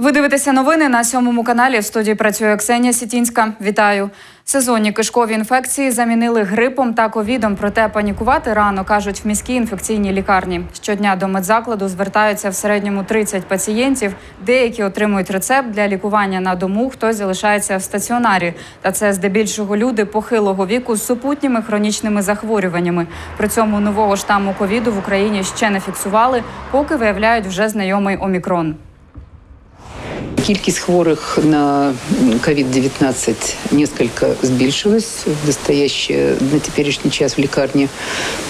Ви дивитеся новини на сьомому каналі. В студії працює Ксенія Сітінська. Вітаю. Сезонні кишкові інфекції замінили грипом та ковідом. Проте панікувати рано кажуть в міській інфекційній лікарні. Щодня до медзакладу звертаються в середньому 30 пацієнтів. Деякі отримують рецепт для лікування на дому. Хтось залишається в стаціонарі. Та це здебільшого люди похилого віку з супутніми хронічними захворюваннями. При цьому нового штаму ковіду в Україні ще не фіксували, поки виявляють вже знайомий омікрон. Кількість хворих на COVID-19 несколько збільшилась. В настоящее, на теперішній час в лікарні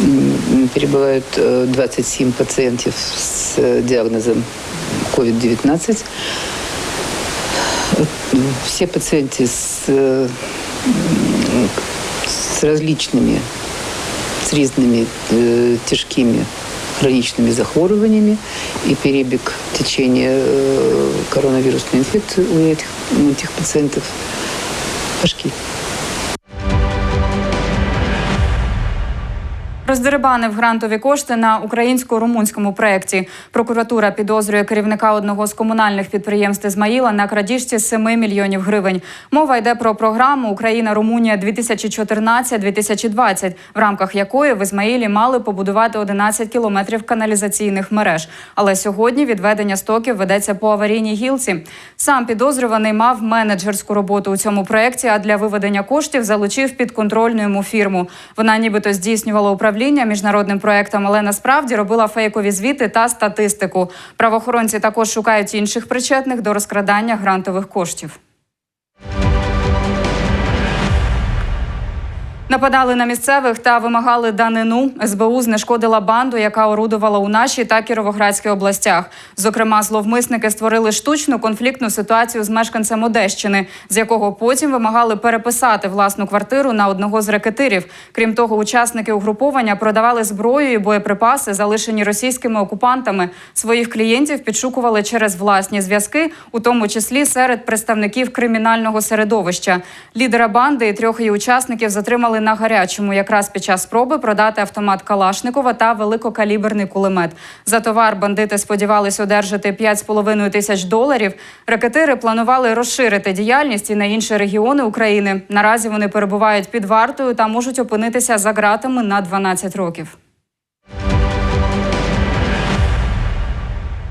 м, перебувають е, 27 пацієнтів з діагнозом COVID-19. Все пациенты с, э, м, с различными, с різними э, тяжкими хронічними захворюваннями і перебіг течення э, коронавірусної інфекції у этих, у этих пациентов важкий. Роздерибанив грантові кошти на українсько-румунському проєкті. Прокуратура підозрює керівника одного з комунальних підприємств Ізмаїла на крадіжці 7 мільйонів гривень. Мова йде про програму Україна-Румунія 2014-2020, в рамках якої в Ізмаїлі мали побудувати 11 кілометрів каналізаційних мереж. Але сьогодні відведення стоків ведеться по аварійній гілці. Сам підозрюваний мав менеджерську роботу у цьому проєкті, а для виведення коштів залучив підконтрольну йому фірму. Вона нібито здійснювала управління міжнародним проєктом, але насправді робила фейкові звіти та статистику. Правоохоронці також шукають інших причетних до розкрадання грантових коштів. Нападали на місцевих та вимагали данину. СБУ знешкодила банду, яка орудувала у нашій та Кіровоградській областях. Зокрема, зловмисники створили штучну конфліктну ситуацію з мешканцем Одещини, з якого потім вимагали переписати власну квартиру на одного з рекетирів. Крім того, учасники угруповання продавали зброю і боєприпаси, залишені російськими окупантами. Своїх клієнтів підшукували через власні зв'язки, у тому числі серед представників кримінального середовища. Лідера банди і трьох її учасників затримали на гарячому, якраз під час спроби продати автомат Калашникова та великокаліберний кулемет. За товар бандити сподівались одержати 5,5 тисяч доларів. Ракетири планували розширити діяльність і на інші регіони України. Наразі вони перебувають під вартою та можуть опинитися за ґратами на 12 років.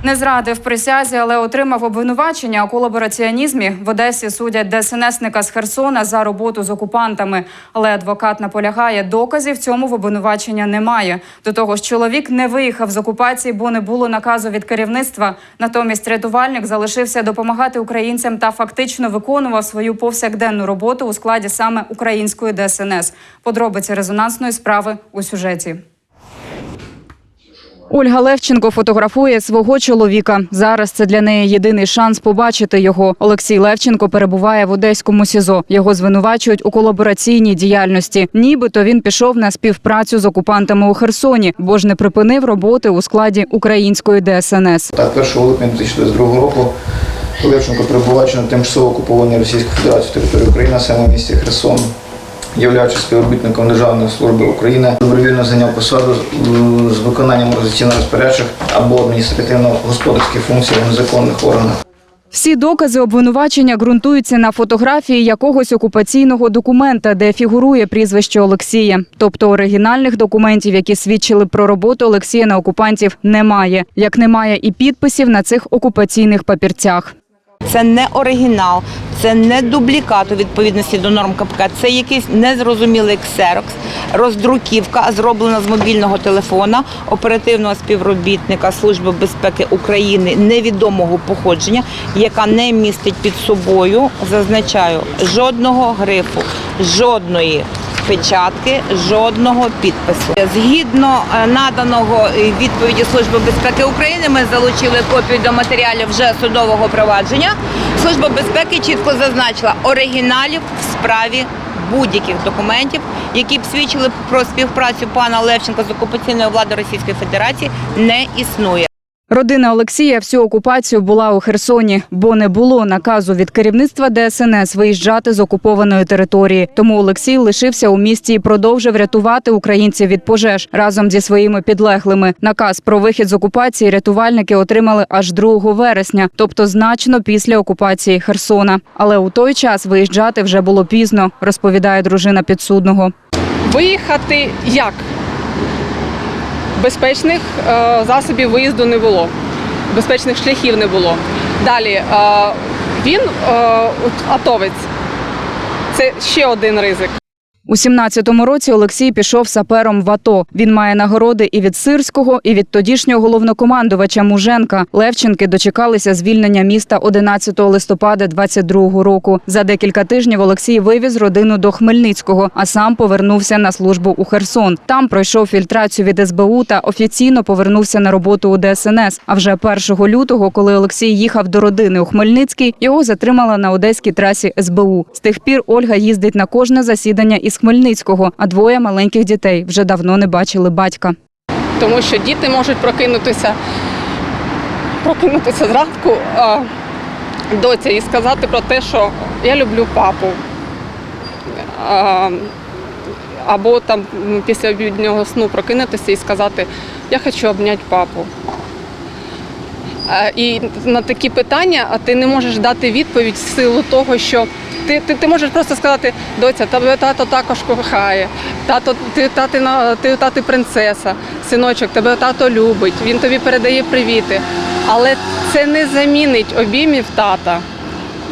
Не зрадив присязі, але отримав обвинувачення у колабораціонізмі. В Одесі судять ДСНСника з Херсона за роботу з окупантами. Але адвокат наполягає, доказів цьому в обвинувачення немає. До того ж, чоловік не виїхав з окупації, бо не було наказу від керівництва. Натомість рятувальник залишився допомагати українцям та фактично виконував свою повсякденну роботу у складі саме української ДСНС. Подробиці резонансної справи у сюжеті. Ольга Левченко фотографує свого чоловіка. Зараз це для неї єдиний шанс побачити його. Олексій Левченко перебуває в одеському СІЗО. Його звинувачують у колабораційній діяльності. Нібито він пішов на співпрацю з окупантами у Херсоні, бо ж не припинив роботи у складі української ДСНС. Так, 1 липня 2022 року Левченко, перебуваючи на тимчасово окупованій Російською Федерацією території України, саме місті Херсон, являючись співробітником Державної служби України, добровільно зайняв посаду з- з виконанням організаційно-розпорядчих або адміністративно-господарських функцій в незаконних органах. Всі докази обвинувачення ґрунтуються на фотографії якогось окупаційного документа, де фігурує прізвище Олексія. Тобто оригінальних документів, які свідчили про роботу Олексія на окупантів, немає. Як немає і підписів на цих окупаційних папірцях. Це не оригінал, це не дублікат у відповідності до норм КПК. Це якийсь незрозумілий ксерокс, роздруківка, зроблена з мобільного телефона оперативного співробітника Служби безпеки України невідомого походження, яка не містить під собою, зазначаю, жодного грифу, жодної. Печатки жодного підпису згідно е, наданого відповіді Служби безпеки України. Ми залучили копію до матеріалів вже судового провадження. Служба безпеки чітко зазначила оригіналів в справі будь-яких документів, які б свідчили про співпрацю пана Левченка з окупаційною владою Російської Федерації, не існує. Родина Олексія всю окупацію була у Херсоні, бо не було наказу від керівництва ДСНС виїжджати з окупованої території. Тому Олексій лишився у місті і продовжив рятувати українців від пожеж разом зі своїми підлеглими. Наказ про вихід з окупації рятувальники отримали аж 2 вересня, тобто значно після окупації Херсона. Але у той час виїжджати вже було пізно, розповідає дружина підсудного. Виїхати як? Безпечних е, засобів виїзду не було, безпечних шляхів не було. Далі е, він е, атовець. Це ще один ризик. У 17-му році Олексій пішов сапером в АТО. Він має нагороди і від Сирського, і від тодішнього головнокомандувача Муженка. Левченки дочекалися звільнення міста 11 листопада 22-го року. За декілька тижнів Олексій вивіз родину до Хмельницького, а сам повернувся на службу у Херсон. Там пройшов фільтрацію від СБУ та офіційно повернувся на роботу у ДСНС. А вже 1 лютого, коли Олексій їхав до родини у Хмельницький, його затримала на одеській трасі СБУ. З тих пір Ольга їздить на кожне засідання із Хмельницького, а двоє маленьких дітей вже давно не бачили батька. Тому що діти можуть прокинутися, прокинутися зранку а, доця і сказати про те, що я люблю папу. А, або там після обіднього сну прокинутися і сказати, я хочу обняти папу. І на такі питання а ти не можеш дати відповідь в силу того, що ти, ти, ти можеш просто сказати, доця, тебе тато також кохає, тато, ти, тати, ти, тати принцеса, синочок, тебе тато любить, він тобі передає привіти. Але це не замінить обіймів тата.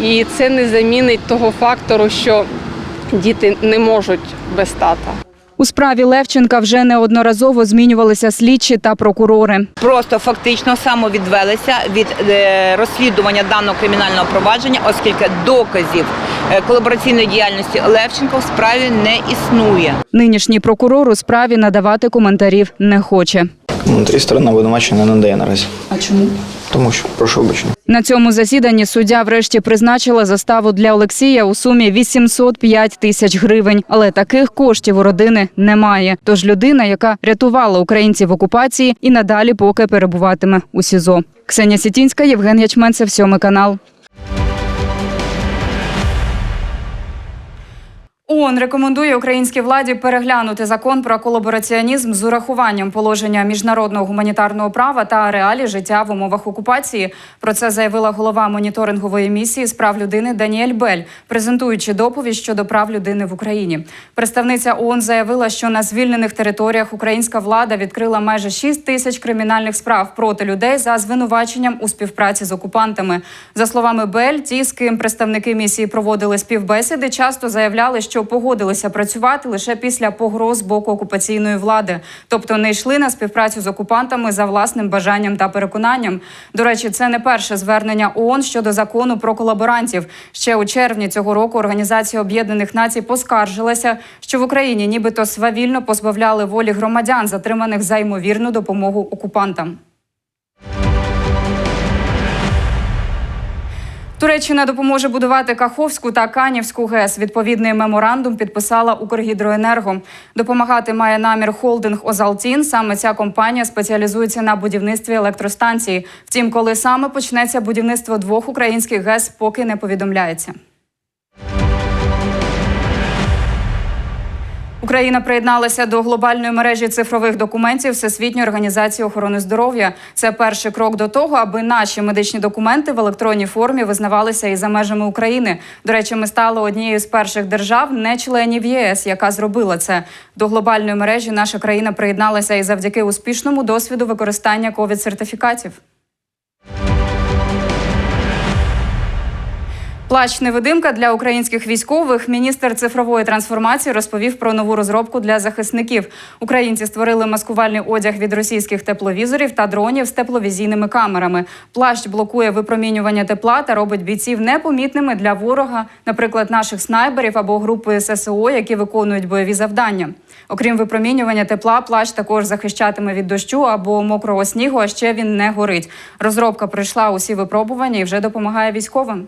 І це не замінить того фактору, що діти не можуть без тата. У справі Левченка вже неодноразово змінювалися слідчі та прокурори. Просто фактично самовідвелися від е, розслідування даного кримінального провадження, оскільки доказів е, колабораційної діяльності Левченка в справі не існує. Нинішній прокурор у справі надавати коментарів не хоче. Коментарі сторона обвинувачення не надає наразі. А чому? Тому що прошу вибачення. На цьому засіданні суддя врешті призначила заставу для Олексія у сумі 805 тисяч гривень. Але таких коштів у родини немає. Тож людина, яка рятувала українців в окупації, і надалі поки перебуватиме у СІЗО. Ксенія Сітінська, Євген Ячменцев, сьомий канал. ООН рекомендує українській владі переглянути закон про колабораціонізм з урахуванням положення міжнародного гуманітарного права та реалій життя в умовах окупації. Про це заявила голова моніторингової місії з прав людини Даніель Бель, презентуючи доповідь щодо прав людини в Україні. Представниця ООН заявила, що на звільнених територіях українська влада відкрила майже 6 тисяч кримінальних справ проти людей за звинуваченням у співпраці з окупантами. За словами Бель, ті, з ким представники місії проводили співбесіди, часто заявляли, що погодилися працювати лише після погроз боку окупаційної влади, тобто не йшли на співпрацю з окупантами за власним бажанням та переконанням. До речі, це не перше звернення ООН щодо закону про колаборантів. Ще у червні цього року Організація Об'єднаних Націй поскаржилася, що в Україні нібито свавільно позбавляли волі громадян, затриманих за ймовірну допомогу окупантам. Туреччина допоможе будувати Каховську та Канівську ГЕС. Відповідний меморандум підписала Укргідроенерго. Допомагати має намір холдинг Озалтін. Саме ця компанія спеціалізується на будівництві електростанції. Втім, коли саме почнеться будівництво двох українських ГЕС, поки не повідомляється. Україна приєдналася до глобальної мережі цифрових документів Всесвітньої організації охорони здоров'я. Це перший крок до того, аби наші медичні документи в електронній формі визнавалися і за межами України. До речі, ми стали однією з перших держав, не членів ЄС, яка зробила це. До глобальної мережі наша країна приєдналася і завдяки успішному досвіду використання ковід сертифікатів. Плащ-невидимка для українських військових. Міністр цифрової трансформації розповів про нову розробку для захисників. Українці створили маскувальний одяг від російських тепловізорів та дронів з тепловізійними камерами. Плащ блокує випромінювання тепла та робить бійців непомітними для ворога, наприклад, наших снайперів або групи ССО, які виконують бойові завдання. Окрім випромінювання тепла, плащ також захищатиме від дощу або мокрого снігу. А ще він не горить. Розробка пройшла усі випробування і вже допомагає військовим.